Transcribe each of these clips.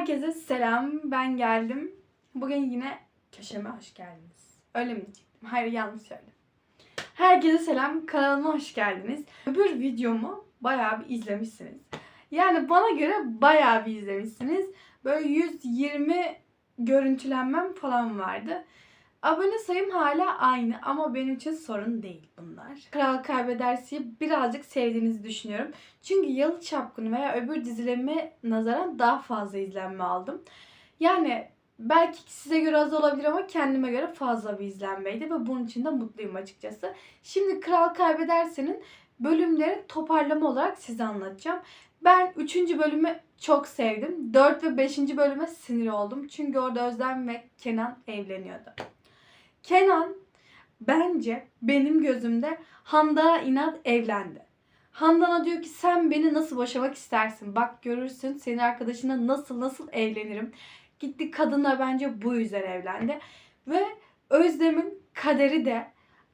Herkese selam, ben geldim. Bugün yine köşeme hoş geldiniz. Öyle mi diyecektim? Hayır yanlış söyledim. Herkese selam, kanalıma hoş geldiniz. Öbür videomu bayağı bir izlemişsiniz. Yani bana göre bayağı bir izlemişsiniz. Böyle 120 görüntülenmem falan vardı. Abone sayım hala aynı ama benim için sorun değil bunlar. Kral Kaybedersi'yi birazcık sevdiğinizi düşünüyorum. Çünkü Yalı Çapkını veya öbür dizilerime nazaran daha fazla izlenme aldım. Yani belki size göre az olabilir ama kendime göre fazla bir izlenmeydi ve bunun için de mutluyum açıkçası. Şimdi Kral Kaybederse'nin bölümleri toparlama olarak size anlatacağım. Ben 3. bölümü çok sevdim. 4 ve 5. bölüme sinir oldum. Çünkü orada Özlem ve Kenan evleniyordu. Kenan bence benim gözümde Handan'a inat evlendi. Handan'a diyor ki sen beni nasıl boşamak istersin? Bak görürsün senin arkadaşına nasıl nasıl evlenirim. Gitti kadınla bence bu yüzden evlendi. Ve Özlem'in kaderi de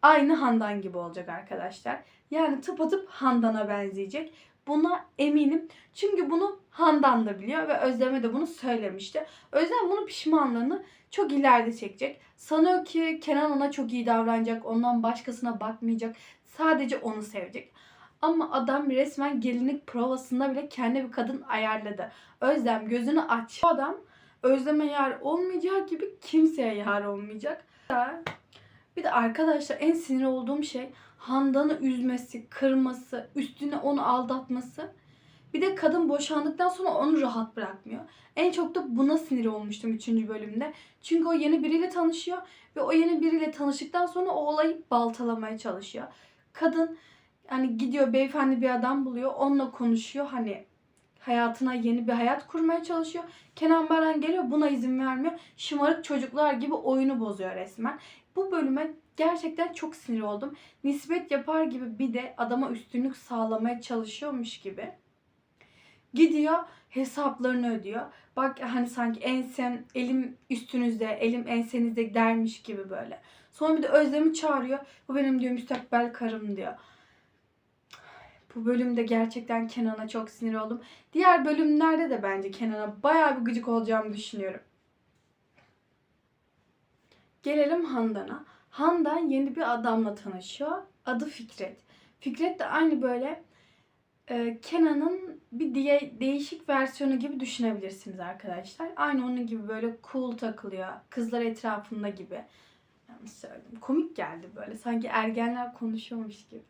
aynı Handan gibi olacak arkadaşlar. Yani tıpatıp Handan'a benzeyecek. Buna eminim. Çünkü bunu Handan da biliyor ve Özlem'e de bunu söylemişti. Özlem bunun pişmanlığını çok ileride çekecek. Sanıyor ki Kenan ona çok iyi davranacak. Ondan başkasına bakmayacak. Sadece onu sevecek. Ama adam resmen gelinlik provasında bile kendi bir kadın ayarladı. Özlem gözünü aç. Bu adam Özlem'e yar olmayacak gibi kimseye yar olmayacak. Bir de arkadaşlar en sinir olduğum şey Handan'ı üzmesi, kırması, üstüne onu aldatması. Bir de kadın boşandıktan sonra onu rahat bırakmıyor. En çok da buna sinir olmuştum 3. bölümde. Çünkü o yeni biriyle tanışıyor ve o yeni biriyle tanıştıktan sonra o olayı baltalamaya çalışıyor. Kadın yani gidiyor beyefendi bir adam buluyor, onunla konuşuyor. Hani hayatına yeni bir hayat kurmaya çalışıyor. Kenan Baran geliyor buna izin vermiyor. Şımarık çocuklar gibi oyunu bozuyor resmen. Bu bölüme gerçekten çok sinir oldum. Nispet yapar gibi bir de adama üstünlük sağlamaya çalışıyormuş gibi. Gidiyor hesaplarını ödüyor. Bak hani sanki ensem elim üstünüzde, elim ensenizde dermiş gibi böyle. Sonra bir de Özlem'i çağırıyor. Bu benim diyor müstakbel karım diyor. Bu bölümde gerçekten Kenan'a çok sinir oldum. Diğer bölümlerde de bence Kenan'a bayağı bir gıcık olacağımı düşünüyorum. Gelelim Handan'a. Handan yeni bir adamla tanışıyor. Adı Fikret. Fikret de aynı böyle e, Kenan'ın bir diye değişik versiyonu gibi düşünebilirsiniz arkadaşlar. Aynı onun gibi böyle cool takılıyor. Kızlar etrafında gibi. Yanlış söyledim. Komik geldi böyle. Sanki ergenler konuşuyormuş gibi.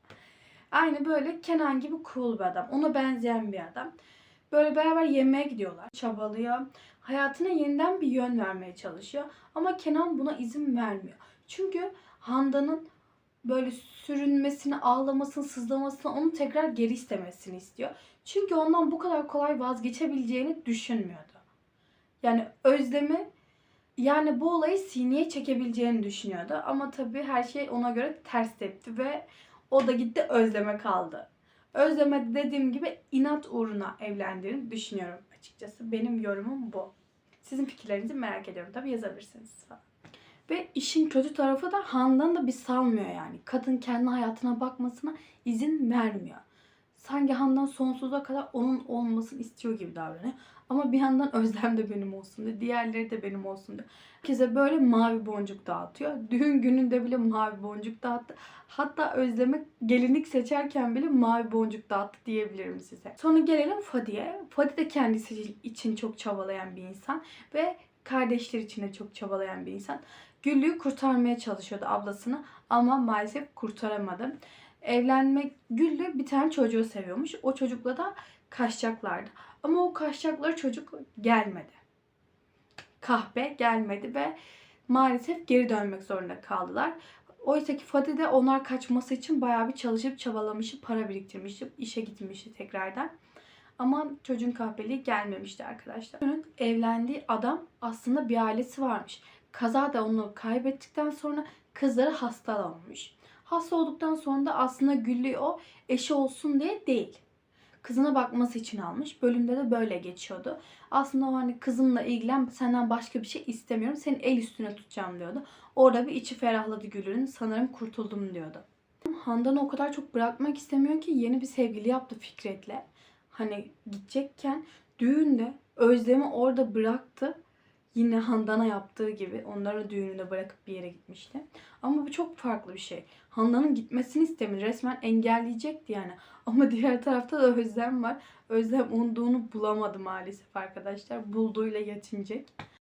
Aynı böyle Kenan gibi cool bir adam. Ona benzeyen bir adam. Böyle beraber yemeğe gidiyorlar. Çabalıyor. Hayatına yeniden bir yön vermeye çalışıyor. Ama Kenan buna izin vermiyor. Çünkü Handan'ın böyle sürünmesini, ağlamasını, sızlamasını, onu tekrar geri istemesini istiyor. Çünkü ondan bu kadar kolay vazgeçebileceğini düşünmüyordu. Yani Özlem'i yani bu olayı sineye çekebileceğini düşünüyordu. Ama tabii her şey ona göre ters tepti ve o da gitti Özlem'e kaldı. Özlem'e dediğim gibi inat uğruna evlendiğini düşünüyorum açıkçası. Benim yorumum bu. Sizin fikirlerinizi merak ediyorum. Tabii yazabilirsiniz falan. Ve işin kötü tarafı da Handan da bir salmıyor yani. Kadın kendi hayatına bakmasına izin vermiyor. Sanki Handan sonsuza kadar onun olmasını istiyor gibi davranıyor. Ama bir yandan Özlem de benim olsun diyor. Diğerleri de benim olsun diyor. Herkese böyle mavi boncuk dağıtıyor. Düğün gününde bile mavi boncuk dağıttı. Hatta Özlem'e gelinlik seçerken bile mavi boncuk dağıttı diyebilirim size. Sonra gelelim Fadi'ye. Fadi de kendisi için çok çabalayan bir insan. Ve kardeşler için de çok çabalayan bir insan. Güllü'yü kurtarmaya çalışıyordu ablasını ama maalesef kurtaramadı. Evlenmek Güllü bir tane çocuğu seviyormuş. O çocukla da kaçacaklardı. Ama o kaçacakları çocuk gelmedi. Kahpe gelmedi ve maalesef geri dönmek zorunda kaldılar. Oysa ki Fatih de onlar kaçması için bayağı bir çalışıp çabalamıştı, para biriktirmişti, işe gitmişti tekrardan. Ama çocuğun kahpeliği gelmemişti arkadaşlar. Evlendiği adam aslında bir ailesi varmış. Kaza da onu kaybettikten sonra kızları hastalanmış. Hasta olduktan sonra da aslında Güllü o eşi olsun diye değil. Kızına bakması için almış. Bölümde de böyle geçiyordu. Aslında o hani kızımla ilgilen senden başka bir şey istemiyorum. Seni el üstüne tutacağım diyordu. Orada bir içi ferahladı Güllü'nün. Sanırım kurtuldum diyordu. Handan'ı o kadar çok bırakmak istemiyor ki yeni bir sevgili yaptı Fikret'le. Hani gidecekken düğünde Özlem'i orada bıraktı. Yine Handan'a yaptığı gibi onların düğününde bırakıp bir yere gitmişti. Ama bu çok farklı bir şey. Handan'ın gitmesini istemiyor. Resmen engelleyecekti yani. Ama diğer tarafta da Özlem var. Özlem umduğunu bulamadı maalesef arkadaşlar. Bulduğuyla yetinecek.